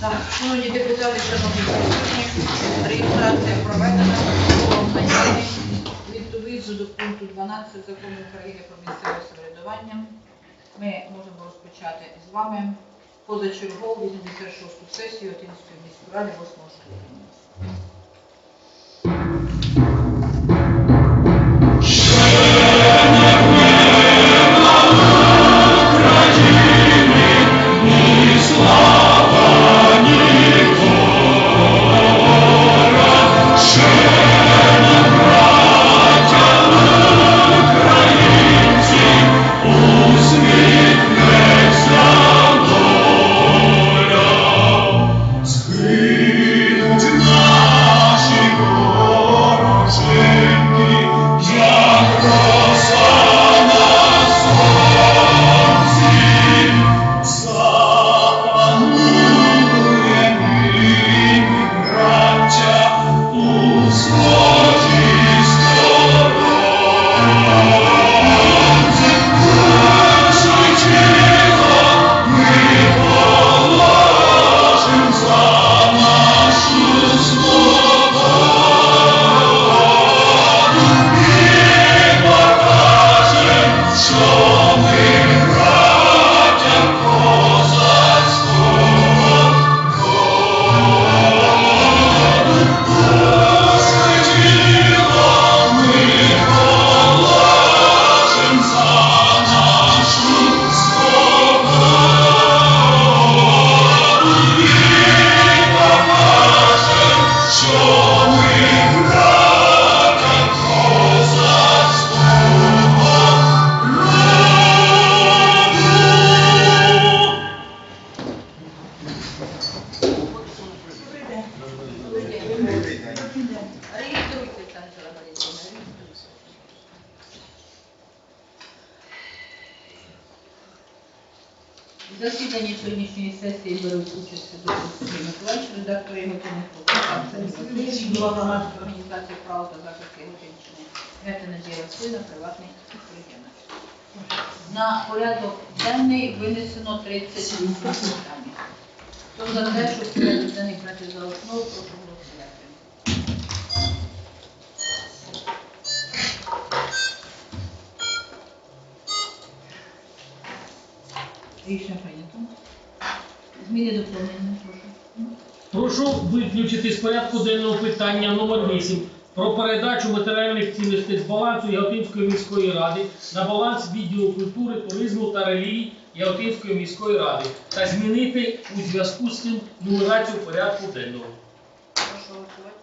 Так, шановні депутати, шановні присутні, реєстрація проведена, наявний. Відповідно до пункту 12 закону України про місцеве самоврядування ми можемо розпочати з вами позачергову 86-ту сесію Отинської міської ради 8 скликання. На порядок денний винесено 38 питань. Хто за те, щоб порядок денний брати за основу, прошу голосувати. Рішення прийнято. Зміни доповнення, прошу. Прошу виключити з порядку денного питання номер 8 про передачу матеріальних цінностей з балансу Яготинської міської ради на баланс відділу культури, туризму та релігій Яготинської міської ради та змінити у зв'язку з цим нумерацію порядку денного. Прошу голосувати.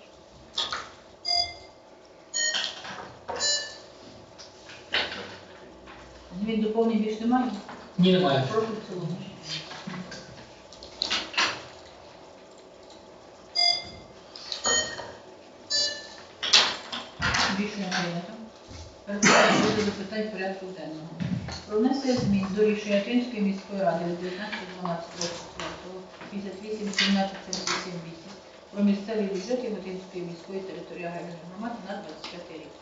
Змін доповнень більш немає? Ні, немає. Прошу в цілому. Прийнято. Переходимо до запитань порядку денного. Про внесення змін до рішення Київської міської ради від 19.12.24 58 про місцевий бюджет Яготинської міської територіальної громади на 25 рік.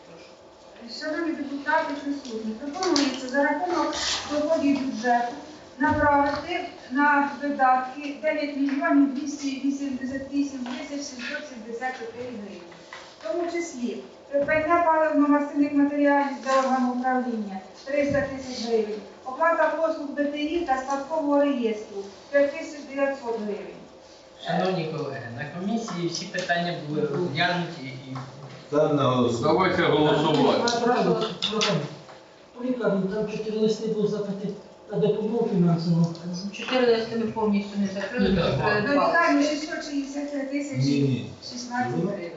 Шановні депутати присутні, пропонується за рахунок доходів бюджету направити на видатки 9 мільйонів 288 тисяч 774 гривень. В тому числі придбання паливно-мастильних матеріалів для органу управління 300 тисяч гривень, оплата послуг БТІ та спадкового реєстру 5900 гривень. Шановні колеги, на комісії всі питання були розглянуті і Став на голосування. Давайте голосувати. Прошу. Там чотири листи було запити на допомогу фінансову. Чотири листи ми повністю не закрили, ми закрили Ну, два. вітаю, 663 Ні, тисячі ні. 16 гривень.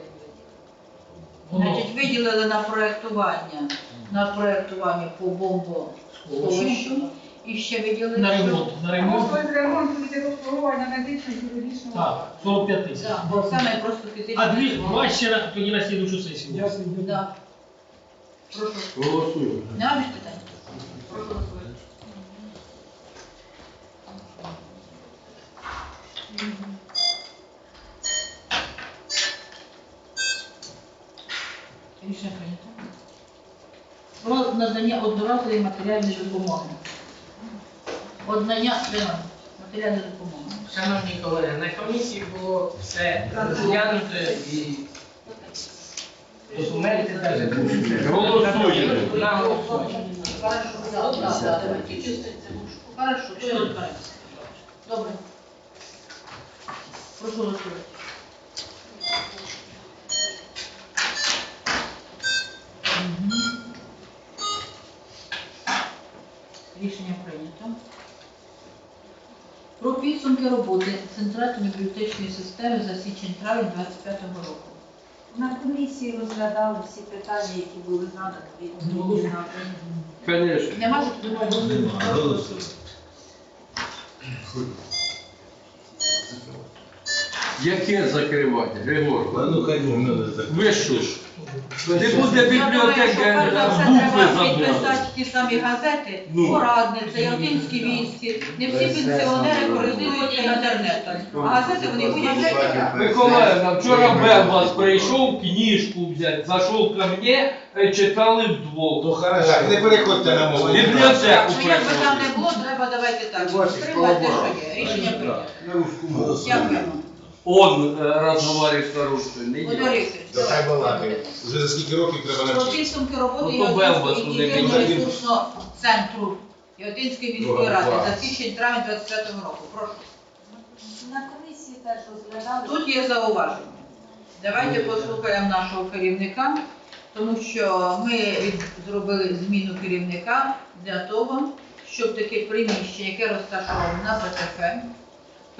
Значить, виділили на проєктування, на проєктування по бомбосховищу. І ще виділили на ремонт. На ремонт. Послуги з ремонту від обслуговування медичного і юридичного. Так, 45 тисяч. Да, бо саме просто фізично. А дві два ще на тоді на слідучу сесію. Да. Прошу. Голосуємо. Нема більш питань? Прошу голосувати. Рішення прийнято. Про надання одноразової матеріальної допомоги. Однання матеріальної допомоги. Шановні колеги, на комісії було все розглянуто і документи навіть. Голосуємо. На голосування. Хорошо. Добре. Прошу голосувати. Рішення прийнято. Про підсумки роботи Центральної бібліотечної системи за січень-травень 25 року. На комісії розглядали всі питання, які були надані від на Конечно. Нема Голосуємо. Яке закривати, Григор? Ну хай Бог мене закриє. Ви що ж? Не буде Я думаю, що бібліотека перш за все букви треба підписати ті самі газети, Ну. порадниця, Ялтинські військи. Не всі пенсіонери користуються інтернетом. А газети вони будуть. Миколаївна, вчора Белбас прийшов книжку взяти, зайшов ко мне, е, читали вдвох. Ну хорошо, не переходьте на мову. Бібліотеку Ну, якби там не було, треба давайте так. Приймати, що є. Рішення прийнято. Дякуємо. Он е, розговорив з старушкою, не Володимир я. Вікторович, Да хай балакає. Вже за скільки років треба Про навчити. підсумки роботи Ну, то Белбас, інклюзивного ресурсного центру Ялтинської міської Друга ради буква. за січень-травень 25 року. Прошу. на комісії теж розглядали. Тут є зауваження. Давайте послухаємо нашого керівника, тому що ми від- зробили зміну керівника для того, щоб таке приміщення, яке розташоване на ПТФ,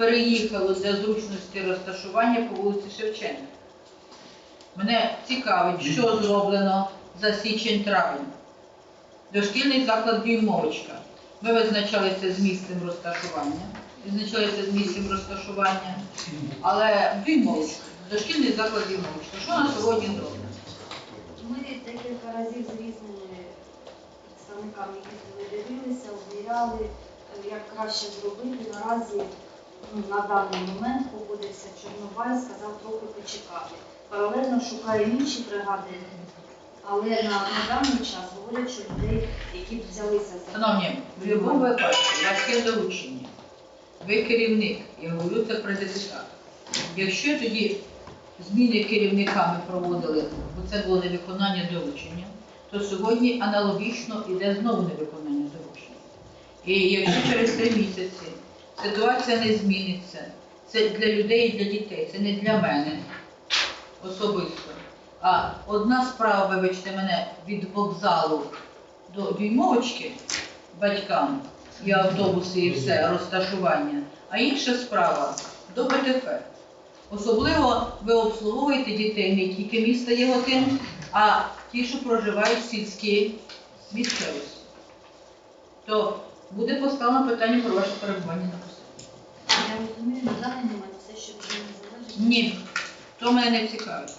переїхало для зручності розташування по вулиці Шевченка. Мене цікавить, що зроблено за січень-травень. Дошкільний заклад «Дюймовочка». Ми визначалися з місцем розташування. Визначалися з місцем розташування. Але «Дюймовочка», дошкільний заклад «Дюймовочка». Що на сьогодні зроблено? Ми декілька разів з різними представниками їздили, дивилися, обміряли, е, як краще зробити. Наразі ну, на даний момент погодився Чорнобай, сказав трохи почекати. Паралельно шукаю інші бригади, але на, на даний час говорять, що людей, які б взялися за Шановні, в будь-якому випадку, яке доручення, ви керівник, я говорю це про депутат. Якщо тоді зміни керівниками проводили, бо це було невиконання доручення, то сьогодні аналогічно йде знову невиконання доручення. І якщо через три місяці ситуація не зміниться, це для людей і для дітей, це не для мене особисто. А одна справа, вибачте мене, від вокзалу до дюймовочки батькам і автобуси, і все, розташування, а інша справа до ПТФ. Особливо ви обслуговуєте дітей не тільки міста Єготин, а ті, що проживають в сільській місцевості. То буде поставлено питання про ваше перебування на посаді. я розумію, на даний момент все, що від мене залежить. Ні, то мене не цікавить.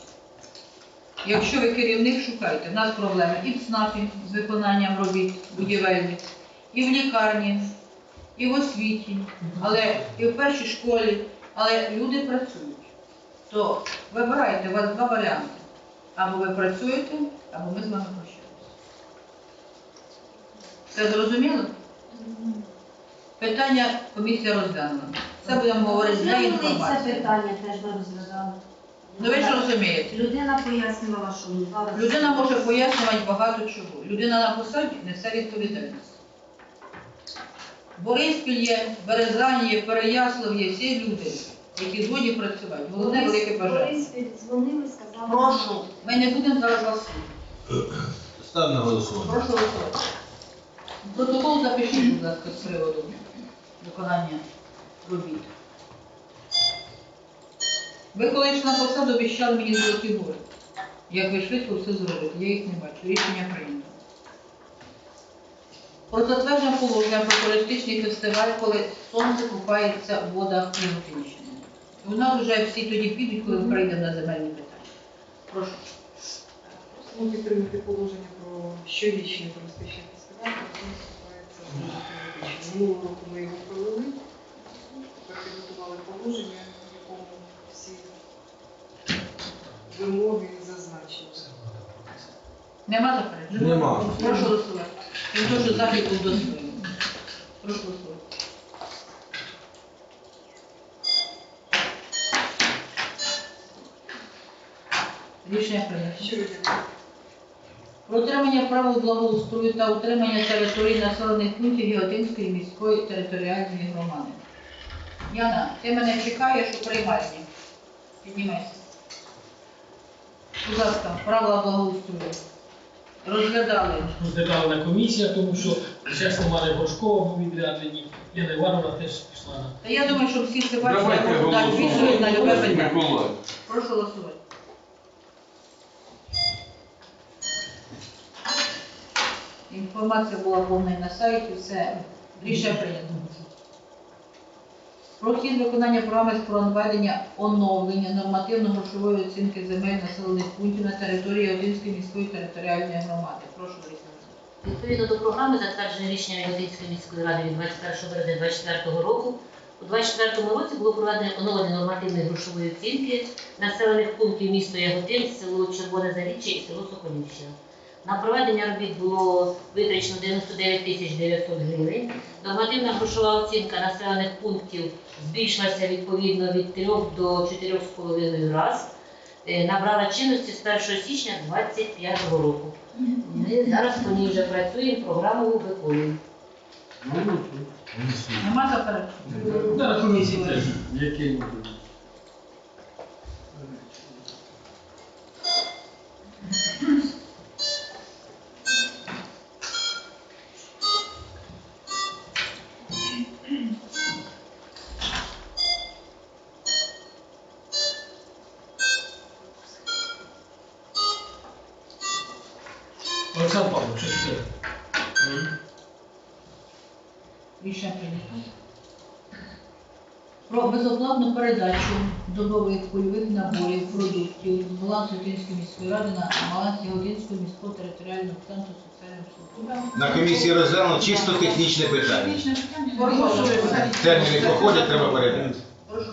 Якщо ви керівник, шукайте. У нас проблеми і в ЦНАПі з виконанням робіт будівельних, і в лікарні, і в освіті, але і в першій школі, але люди працюють. То вибирайте, у вас два варіанти. Або ви працюєте, або ми з вами прощаємося. Все зрозуміло? Питання комісія розглянула. Це будемо говорити для Розглянули і це інформації. питання теж ми розглядали. Ну ви ж розумієте. Людина пояснювала, що ну, зараз... Людина може пояснювати багато чого. Людина на посаді несе відповідальність. Бориспіль є, Березань є, Переяслав є, всі люди, які згодні працювати. Головне велике бажання. Бориспіль дзвонили, сказали... Прошу, ми не будемо зараз вас слухати. Став на голосування. Прошу голосувати. Протокол запишіть, будь ласка, з приводу виконання робіт. Ви коли йшли на посаду, обіцяли мені золоті гори. Як ви швидко все зробите, я їх не бачу. Рішення прийнято. Про затвердження положення про туристичний фестиваль, коли сонце купається в водах Європейщини. У нас вже всі тоді підуть, коли ми прийдемо на земельні питання. Прошу. Просимо підтримати положення про щорічний туристичний Минулого року ми його провели, підготували положення, в якому всі вимоги зазначені. Нема заперечень? Нема. Ну, прошу голосувати. Ну, то, що захід був достойний. Прошу голосувати. Рішення прийняття. Про отримання права благоустрою та утримання території населених пунктів Яготинської міської територіальної громади. Яна, ти мене чекаєш у приймальні. Піднімайся. Будь ласка, правила благоустрою. Розглядали. Розглядали на комісія, тому що чесно Марія Бошкова був відряджені, Ліна Івановна теж пішла на. Та я думаю, що всі це бачили, Давайте я можу дати відповідь на любе голосувати. питання. Прошу голосувати. Інформація була повна і на сайті, все. Рішення прийнято. Про хід виконання програми з проведення оновлення нормативно-грошової оцінки земель населених пунктів на території Одинської міської територіальної громади. Прошу Лариса. Відповідно до програми, затвердженої рішенням Ягодинської міської ради від 21 березня 2024 року, у 2024 році було проведено оновлення нормативної грошової оцінки населених пунктів міста Ягодин, село Червоне Заріччя і село Соколівщина. На проведення робіт було витрачено 99 тисяч 900 гривень. Нормативна грошова оцінка населених пунктів збільшилася відповідно від 3 до 4,5 раз. Е, Набрала чинності з 1 січня 2025 року. Ми зараз по ній вже працюємо, програму виконуємо. Нема заперечень? На Про безоплатну передачу добових польових наборів продуктів з балансу Української міської ради на баланс Ягодинського міського територіального центру соціальної обслуговування. На комісії розглянуло чисто технічне питання. Терміни проходять, треба передати. Прошу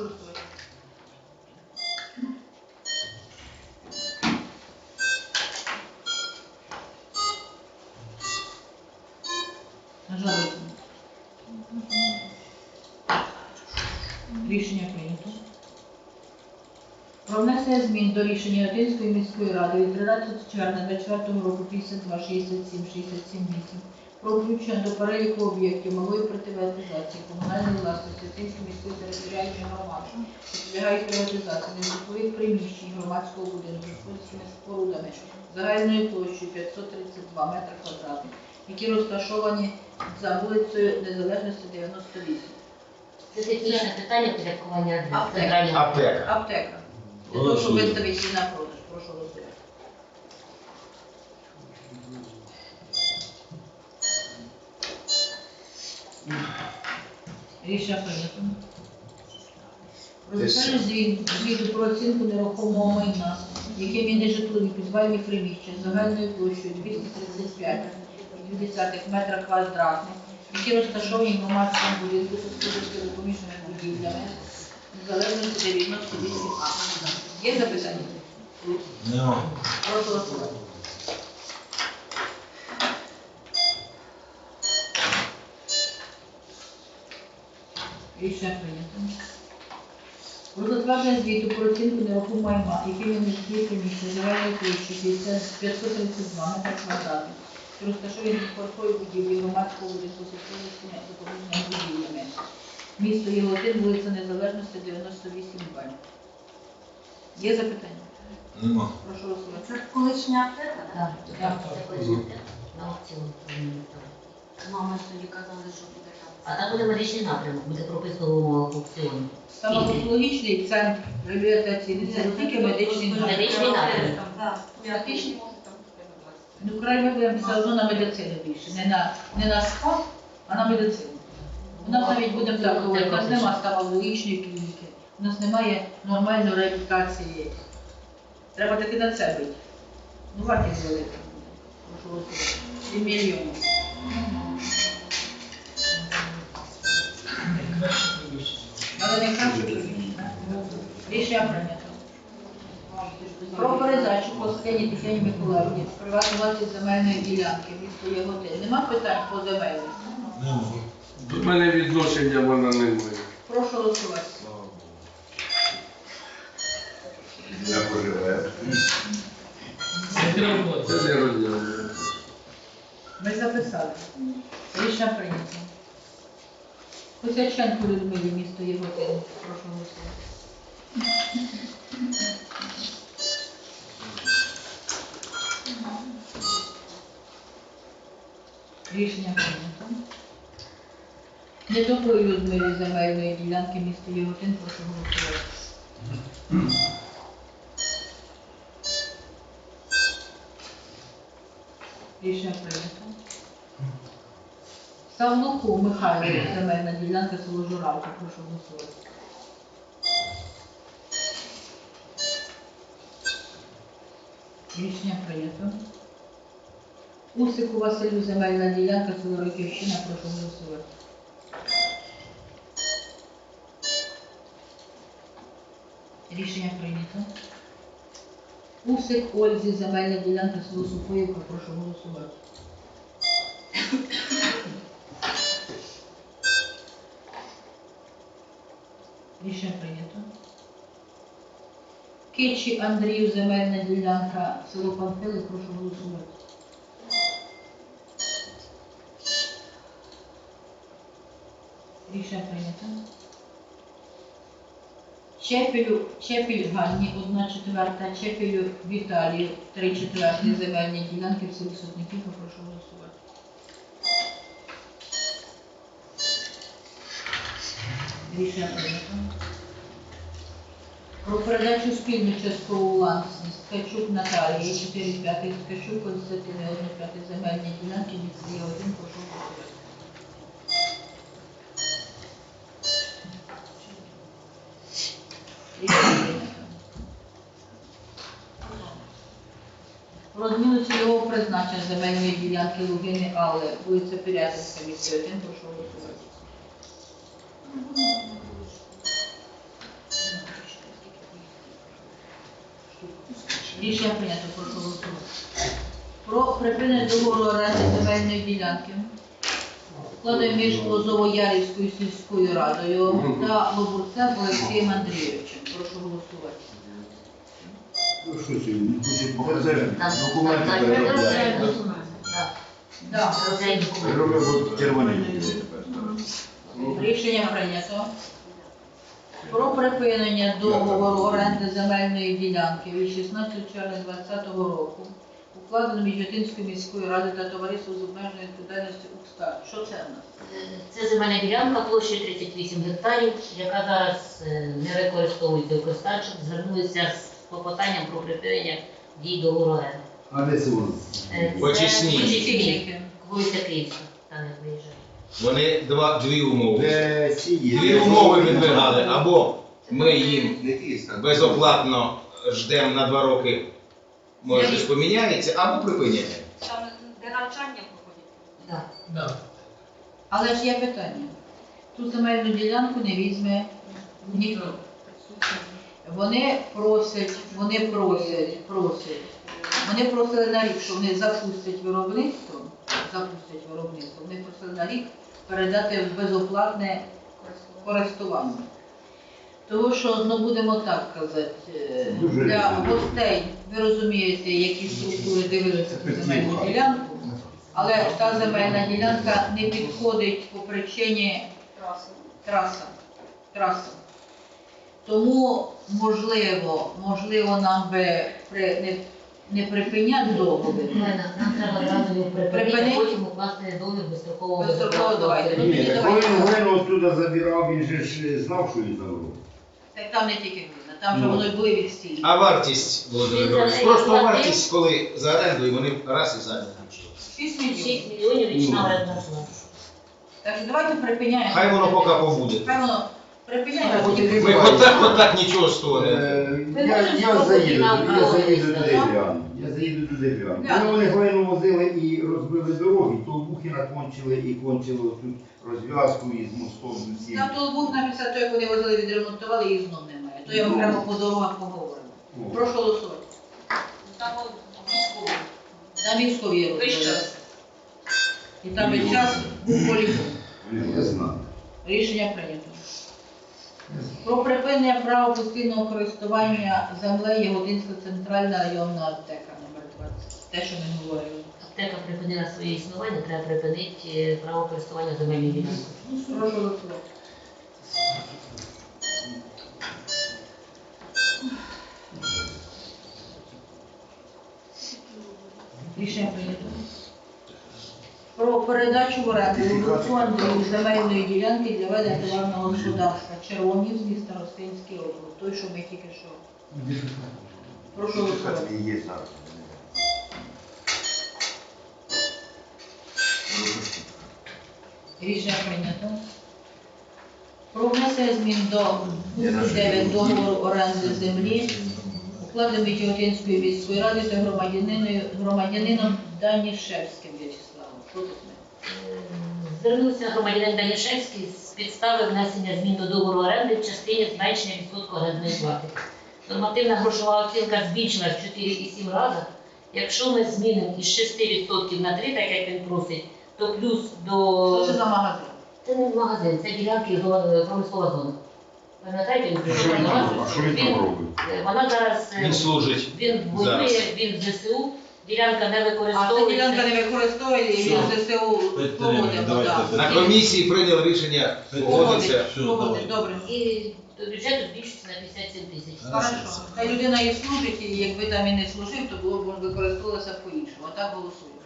внесення змін до рішення Одинської міської ради від 13 червня 2024 року 52 67 67 8 про включення до переліку об'єктів малої приватизації комунальної власності Одинської міської територіальної громади, що підлягають приватизації нежитлових приміщень громадського будинку з господарськими спорудами загальною площею 532 метри квадратних, які розташовані за вулицею Незалежності 98. Це технічне питання порядкування адрес. Аптека. Аптека. Для того, щоб виставити її на продаж. Прошу голосувати. Рішення прийнято. Про звіт- звіту про оцінку нерухомого майна, яким є нежитлові підвальні приміщення з загальною площею 235,2 метра квадратних, які розташовані в громадському будинку з господарськими будівлями, незалежності 98А. Є запитання? Нема. Прошу. Рішення прийнято. Про затвердження звіту про оцінку нерухомого майна, є нежитлові приміщення загальної площі 532 метри квадратних, що розташовані в парковій будівлі громадського будинку з допоміжними будівлями. Місто Єготин, вулиця Незалежності, 98Б. Є запитання? Нема. Прошу голосувати. Це колишня аптека? Так, Так. це колишня аптека. На ставити. Мама тоді казали, що буде там. А там буде медичний напрямок, буде прописано умовах. Стоматологічний центр реабілітаційний, це не тільки медичний напрямок. Медичний напрямок. Так. Статичний Ну, край ми будемо все одно на медицину більше. Не на, не на спа, а на медицину. У нас навіть будемо так говорити, у нас немає стоматологічної клініки, у нас немає нормальної реабілітації. Треба таки на це бити. Ну, вартість велика буде. Прошу. І мільйон. Але не краще. Рішення прийнято. Про передачу Костині Тетяні Миколаївні з приватної земельної ділянки місто Яготин. Нема питань по земельних? Нема. До мене відношення вона не має. Прошу голосувати. Я поживаю. Це не розділено. Ми записали. Рішення прийнято. Косяченко Людмилі, місто Європи. Прошу голосувати. Рішення прийнято. Недоброї Людмилі земельної ділянки місто Єготин, прошу голосувати. Рішення прийнято. Савлуку Михайло, земельна ділянка село Журавка, прошу голосувати. Рішення прийнято. Усику Василю, земельна ділянка село Роківщина, прошу голосувати. Рішення прийнято. Усик Ользі, земельна ділянка село Сухоївка, прошу голосувати. Рішення прийнято. Кичі Андрію, земельна ділянка село Панфили, прошу голосувати. Рішення прийнято. Чепелю, Чепель Ганні, одна четверта, Чепелю Віталію, три четверті земельні ділянки в селі Сотниківка, прошу голосувати. Рішення прийнято. Про передачу спільну часткову власність Ткачук Наталії, 4 п'ятих Ткачук, Константини, 1 п'ятих земельні ділянки від селі 1, прошу голосувати. Призначення земельної ділянки Лугини Алли, вулиця Пирятинська, місто 1, прошу голосувати. Рішення прийнято, прошу голосувати. Про припинення договору оренди земельної ділянки складає між Лозово-Ярівською сільською радою та Лобурцем Олексієм Андрійовичем. Прошу голосувати. Що це, він хоче показати документи переробляє. Да. Рішення прийнято. Про припинення договору оренди земельної ділянки від 16 червня 2020 року укладено між Ятинською міською радою та товариством з обмеженою відповідальністю УКСТАР. Що це в нас? Це земельна ділянка площею 38 гектарів, яка зараз е, не використовується у Костачок. Звернулися з клопотанням про припинення дій договору оренди. А де це воно? Е, В. Очисній. Вулиця Київська, там не виїжджає. Вони два, дві умови. Де сіє? Дві умови відвигали. Або ми їм Не безоплатно ждемо на два роки, може щось поміняється, або припиняємо. Там де навчання проходять. Так. Да. Але ж є питання. Ту земельну ділянку не візьме ніхто. Вони просять, вони просять, просять. Вони просили на рік, що вони запустять виробництво, запустять виробництво, вони просили на рік передати в безоплатне користування. Тому що, ну будемо так казати, е, Дуже для гостей, ви розумієте, які структури дивилися цю земельну ділянку, але та земельна ділянка не підходить по причині траса. траса. Тому, можливо, можливо, нам би при, не, не припиняти договір. Нам треба одразу його припинити, Припинити? а потім укласти договір безстрокового Безстрокового давайте. Ну, Ні, так коли. Глину оттуда забирав, він же ж знав, що він робить. Так там не тільки глина, там вже Ну. воно й були відстійні. А вартість, Володимир Григорович, просто вартість, коли за оренду, і вони раз і зайняли. 6 мільйонів. 6 мільйонів річна орендна плата. Так що давайте припиняємо. Хай воно поки побуде. Хай потім Ми отак, отак нічого з того не. Е, Ви Я, можете я заїду, я заїду туди так? гляну. Я заїду туди гляну. Коли вони глину возили і розбили дороги, то бухи накончили і кончили тут розв'язку із мостом з усім. Толбух на після того, як вони возили, відремонтували, їх знов немає. То я Ну. окремо по дорогах поговоримо. О. Прошу голосувати. Там от військові. Там військові є. Весь час. І там весь час був полігон. Я знаю. Рішення прийнято. Про припинення права постійного користування землею Ягодинська центральна районна аптека номер 20. те, що ми говорили. Аптека припинила своє існування, треба припинити е, право користування земельною ділянкою. Прошу голосувати. Рішення прийнято. Передачу в оренду Андрію земельної ділянки для ведення товарного господарства Червонів з міста округ. Той, що ми тільки що. Прошу голосувати. Є зараз. Рішення прийнято. Про внесення змін до пункту 9 договору оренди землі, укладений Тяготинської міської ради та громадянином, громадянином Данішевським В'ячеславом. Що тут ми? Звернувся громадянин Данішевський з підстави внесення змін до договору оренди в частині зменшення відсотку орендної плати. Нормативна грошова оцінка збільшилась в 4,7 рази. Якщо ми змінимо із 6% на 3, так як він просить, то плюс до... Що це за магазин? Це не магазин, це ділянки го- промислова зона. Пам'ятаєте, він прийшов Що він до там вас? робить? А що він там Він- робить? е, Вона зараз е, Він служить. він воює, він в ЗСУ, ділянка не А ця ділянка не використовує, і він Все. ЗСУ погодив. подав. На комісії прийняли рішення погодитися. Погодив, погодив, добре. І до бюджету збільшується на 57 тисяч. Хорошо. Хай людина і служить, і якби там і не служив, то було б може, використовувалося по-іншому. А так голосуємо.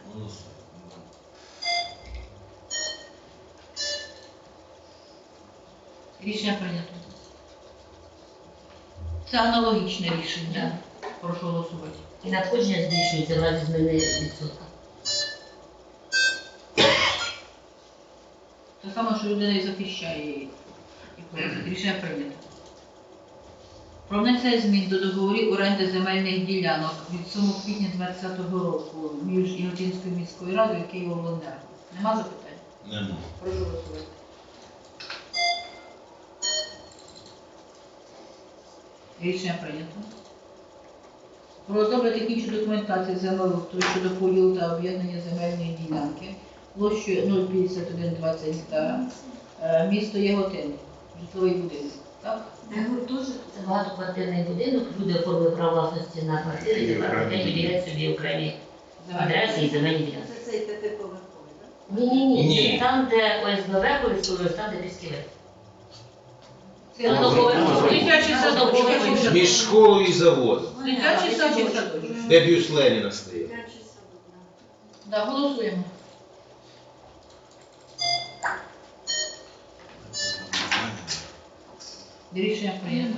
Рішення прийнято. Це аналогічне рішення. Прошу голосувати. І надходження збільшується в разі зміни відсотка. Те саме, що людина і захищає її. Рішення прийнято. Про внесення змін до договорів оренди земельних ділянок від 7 квітня 2020 року між Іготинською міською радою і Києвобленерго. Нема запитань? Нема. Прошу голосувати. Рішення прийнято. Про розроблення технічної документації землеустрою щодо поділу та об'єднання земельної ділянки площею 05120 гектара, е, місто Яготин, житловий будинок. Так? Це багатоквартирний будинок, люди оформили право власності на квартири, і тепер вони собі окремі адреси і земельні ділянки. Це цей п'ятиповерховий, так? Ні, ні, ні. Ні. Там, де ОСБВ користується, там, де Трісківець. Це. Дитячий садочок. Між школою і заводом. Дитячий садочок. Де бюст Леніна стоїть. Да, голосуємо. Рішення прийнято.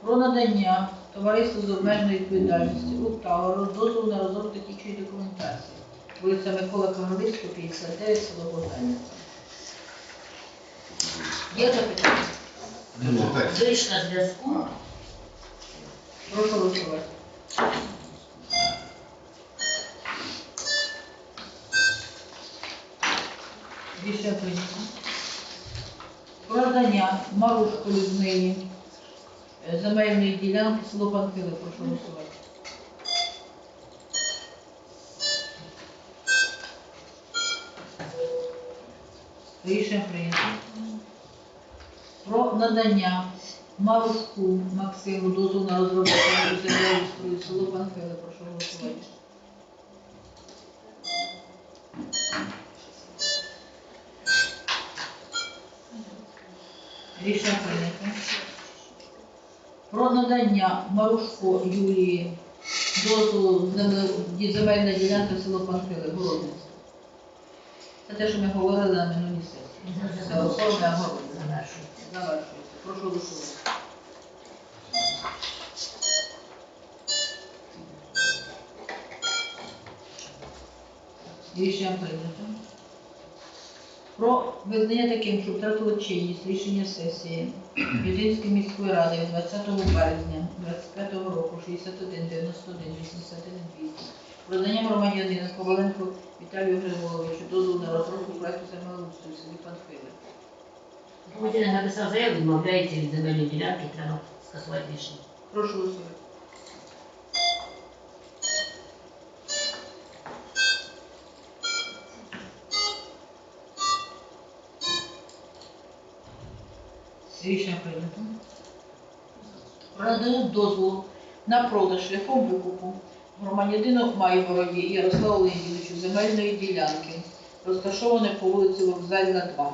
Про надання товариству з обмеженою відповідальністю УКТАВРу дозволу на розробку технічної документації. Вулиця Микола Ковалівського, 59, село Богданівка. Є запитання? Вийшла зв'язку. Прошу голосувати. Рішення прийнято. Про надання Марушко Людмилі е, земельної ділянки село Панфили. Прошу голосувати. Рішення прийнято. Про надання Марушку Максиму дозволу на розробку землеустрою село Панфили. Прошу голосувати. Рішення прийнято. Про надання Марушко Юлії дозволу земельна ділянка село Панфили, Городниця. Це те, що ми говорили на минулій сесії. Це оформлення Городниця. Завершується. Завершується. Прошу голосувати. Рішення прийнято. Про визнання таким, що втратило чинність рішення сесії Юдинської міської ради від 20 березня 25 року 61 91 81 200 про надання громадянину Коваленко Віталію Григоровичу дозволу на розробку проекту землеустрою селі Панфили. Громадянин написав заяву, відмовляється від земельної ділянки, треба скасувати рішення. Прошу голосувати. Рішення прийнято. Про надання дозволу на продаж шляхом викупу громадянину Майбороді Ярославу Леонідовичу земельної ділянки, розташованої по вулиці Вокзальна 2.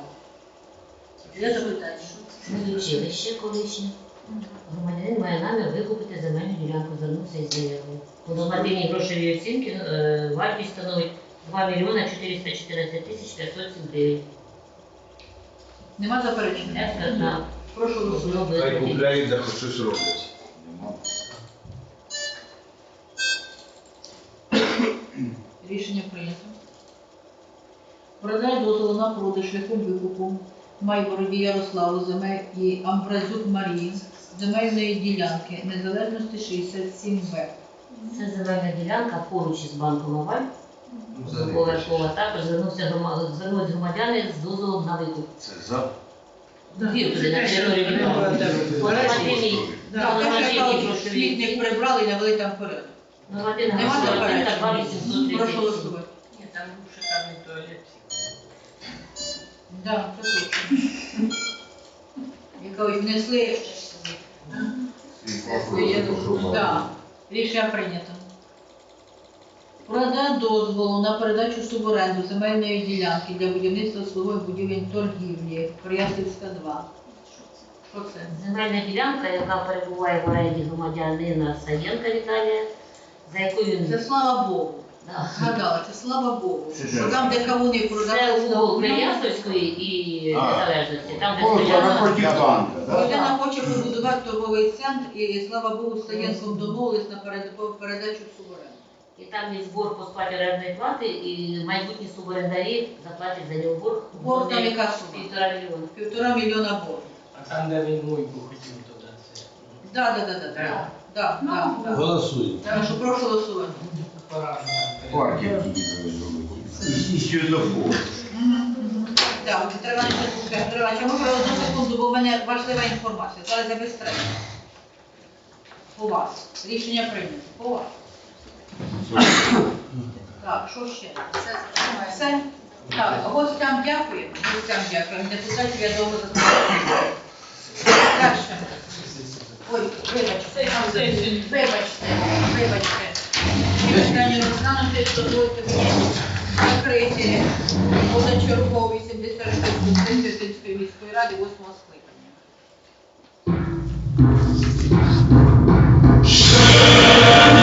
Запитання? Медучилище колишнє. Громадянин має намір викупити земельну ділянку, звернувся із заявою. По нормативній грошовій оцінці е, вартість становить 2 мільйона 414 тисяч 507 гривень. Нема заперечень? Експертна. Прошу голосувати. Хай купляють, да хоч щось роблять. Рішення прийнято. Продає дозволу на продаж шляхом викупу Майбороді Ярославу земель і Амбразюк Марії земельної ділянки незалежності 67Б. Це земельна ділянка поруч із банком Аваль. Поверхова також звернувся грома- звернулись громадяни з дозволом на викуп. Це за. На території Да, те, що я кажу, смітник прибрали і навели там порядок. Нормативна Нема грошова оцінка заперечень? 2830. Прошу голосувати. Ні, там був шикарний туалет. Да, це точно. Яка внесли Да. Рішення прийнято. Продає дозволу на передачу суборенду земельної ділянки для будівництва слугою будівель торгівлі Приясівська 2. Що це? Земельна ділянка, яка перебуває в оренді громадянина Саєнка Віталія, за якою він Це слава Богу. Да. Слава Богу. Бо там, де кавуни Це продавали, угол Переяславської і А. Незалежності. Там, де стояла банка, людина хоче побудувати торговий центр і, слава Богу, з Саєнком домовились на перед- передачу в і там є збор по сплаті орендної плати, і майбутні суборендарі заплатять за нього борг. Борг там яка сума? Півтора мільйона. Півтора мільйона боргу. А там, де він мой був, хотів туди. Це. Да, да, да, да, да. Да, да, да. Голосуємо. Так що прошу голосувати. Партія забув. Так, треба. Треба, чи може одну секунду, бо в мене важлива інформація. Зараз я стресу. По вас. Рішення прийнято. По вас. Так, що ще? Все? Так, гостям дякуємо. Гостям дякуємо. Депутатів я довго заслухала. Дальше. Ой, вибачте. Вибачте. Вибачте питання розглянути, дозвольте мені закрити позачерговий 76 сесію Сільської міської ради 8 скликання. Ще